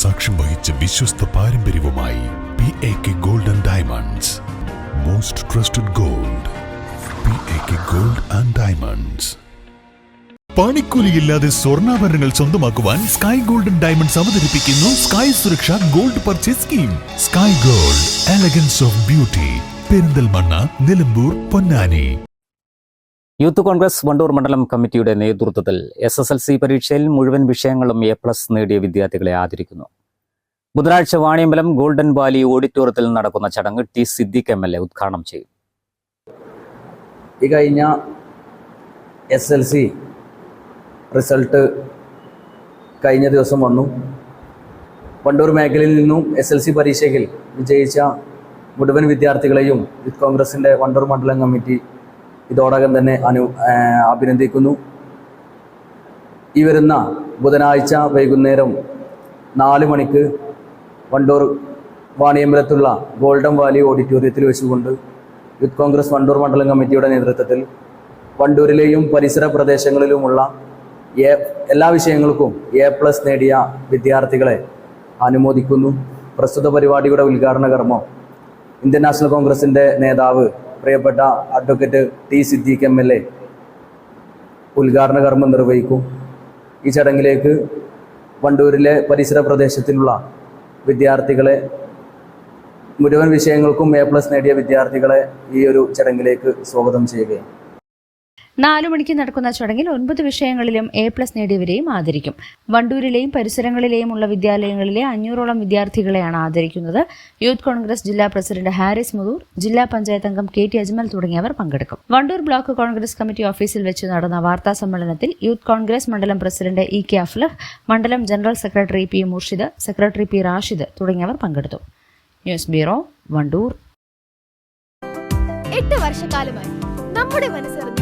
സാക്ഷ്യം വഹിച്ച വിശ്വസ്ത പാരമ്പര്യവുമായി P A K gold and diamonds most trusted gold P A K gold and diamonds പണിക്കൂലിയില്ലാതെ സ്വർണാഭരണങ്ങൾ സ്വന്തമാക്കുവാൻ സ്കൈ ഗോൾഡൻ ഡയമണ്ട്സ് അവതരിപ്പിക്കുന്നു sky Suraksha gold purchase scheme sky gold elegance of beauty Perinthalmanna Nilambur Ponnani. Youth Congress Wandoor മണ്ഡലം കമ്മിറ്റിയുടെ നേതൃത്വത്തിൽ S S L C പരീക്ഷയിൽ മുഴുവൻ വിഷയങ്ങളും A plus നേടിയ വിദ്യാർത്ഥികളെ ആദരിക്കുന്നു. ബുധനാഴ്ച വാണിയമ്പലം ഗോൾഡൻ വാലി ഓഡിറ്റോറിയത്തിൽ നടക്കുന്ന ചടങ്ങ് T Siddique M L A ഉദ്ഘാടനം ചെയ്യും. ഈ കഴിഞ്ഞ എസ് എൽ സി റിസൾട്ട് കഴിഞ്ഞ ദിവസം വന്നു. വണ്ടൂർ മേഖലയിൽ നിന്നും എസ് എൽ സി പരീക്ഷയിൽ വിജയിച്ച മുഴുവൻ വിദ്യാർത്ഥികളെയും യൂത്ത് കോൺഗ്രസിന്റെ വണ്ടൂർ മണ്ഡലം കമ്മിറ്റി ഇതോടകം തന്നെ അനു അഭിനന്ദിക്കുന്നു. ഈ വരുന്ന ബുധനാഴ്ച വൈകുന്നേരം നാല് മണിക്ക് വണ്ടൂർ വാണിയമ്പലത്തുള്ള ഗോൾഡൻ വാലി ഓഡിറ്റോറിയത്തിൽ വെച്ചുകൊണ്ട് യൂത്ത് കോൺഗ്രസ് വണ്ടൂർ മണ്ഡലം കമ്മിറ്റിയുടെ നേതൃത്വത്തിൽ വണ്ടൂരിലെയും പരിസര പ്രദേശങ്ങളിലുമുള്ള എ എല്ലാ വിഷയങ്ങൾക്കും എ പ്ലസ് നേടിയ വിദ്യാർത്ഥികളെ അനുമോദിക്കുന്നു. പ്രസ്തുത പരിപാടിയുടെ ഉദ്ഘാടന കർമ്മം ഇന്ത്യൻ നാഷണൽ കോൺഗ്രസിന്റെ നേതാവ് പ്രിയപ്പെട്ട advocate T Siddique M L A ഉദ്ഘാടന കർമ്മം നിർവഹിക്കും. ഈ ചടങ്ങിലേക്ക് വണ്ടൂരിലെ പരിസര പ്രദേശത്തിലുള്ള വിദ്യാർത്ഥികളെ മുഴുവൻ വിഷയങ്ങൾക്കും എ പ്ലസ് നേടിയ വിദ്യാർത്ഥികളെ ഈ ഒരു ചടങ്ങിലേക്ക് സ്വാഗതം ചെയ്യുകയാണ്. നാലു മണിക്ക് നടക്കുന്ന ചടങ്ങിൽ ഒൻപത് വിഷയങ്ങളിലും എ പ്ലസ് നേടിയവരെയും ആദരിക്കും. വണ്ടൂരിലെയും പരിസരങ്ങളിലെയും ഉള്ള വിദ്യാലയങ്ങളിലെ അഞ്ഞൂറോളം വിദ്യാർത്ഥികളെയാണ് ആദരിക്കുന്നത്. യൂത്ത് കോൺഗ്രസ് ജില്ലാ പ്രസിഡന്റ് ഹാരിസ് മുതൂർ ജില്ലാ പഞ്ചായത്ത് അംഗം കെ ടി അജ്മൽ തുടങ്ങിയവർ പങ്കെടുക്കും. വണ്ടൂർ ബ്ലോക്ക് കോൺഗ്രസ് കമ്മിറ്റി ഓഫീസിൽ വെച്ച് നടന്ന വാർത്താ സമ്മേളനത്തിൽ യൂത്ത് കോൺഗ്രസ് മണ്ഡലം പ്രസിഡന്റ് ഇ കെ അഫ്ലഹ് മണ്ഡലം general secretary P Murshid secretary P Rashid തുടങ്ങിയവർ പങ്കെടുത്തു. News bureau Wandoor. എട്ട് വർഷക്കാലമായി നമ്മുടെ മനസ്സറിഞ്ഞ്